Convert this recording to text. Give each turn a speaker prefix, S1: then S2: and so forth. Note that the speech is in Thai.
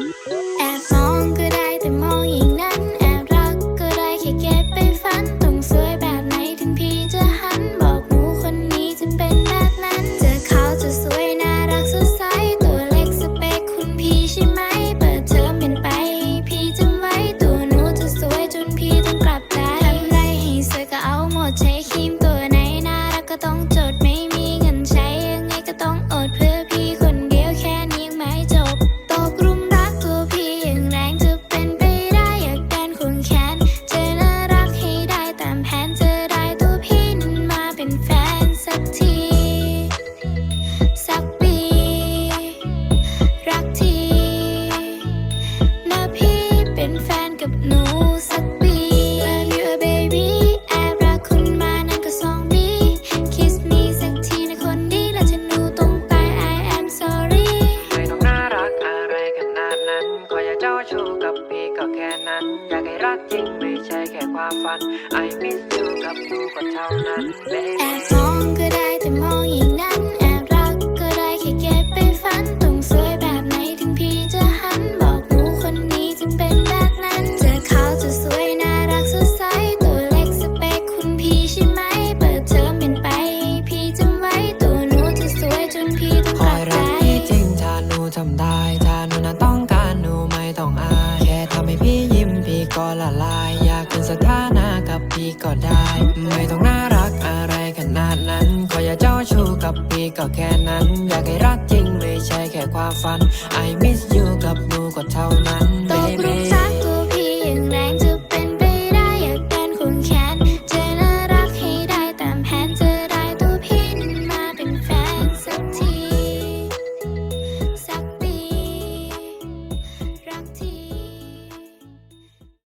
S1: Thank you. นะพี่เป็นแฟนกับหนูสักปี Love you baby แอบรักคุณมานั่นก็สองนี้ Kiss me สักทีนะคนดีและฉันรู้ตรงตาย I am sorry ไม่ต้องน่ารักอะไรขนาดนั้น ขออย่าเจ้าชู้กับพี่ก็แค่นั้น อยากให้รักจริงไม่ใช่แค่ความฝั
S2: น
S1: I
S2: miss
S1: you
S2: กั
S1: บห
S2: นูก็เท่านั้น baby ถ้าหนูทำได้ถ้าหนูน่าต้องการหนูไม่ต้องอายแค่ทำให้พี่ยิ้มพี่ก็ละลาย อยากเป็นสถานะกับพี่ก็ได้ ไม่ต้องน่ารักอะไรขนาดนั้นขออย่าเจ้าชู้กับพี่ก็แค่นั้น อยากให้รักจริงไม่ใช่แค่ความฝัน I miss you กับหนูก็เท่านั้น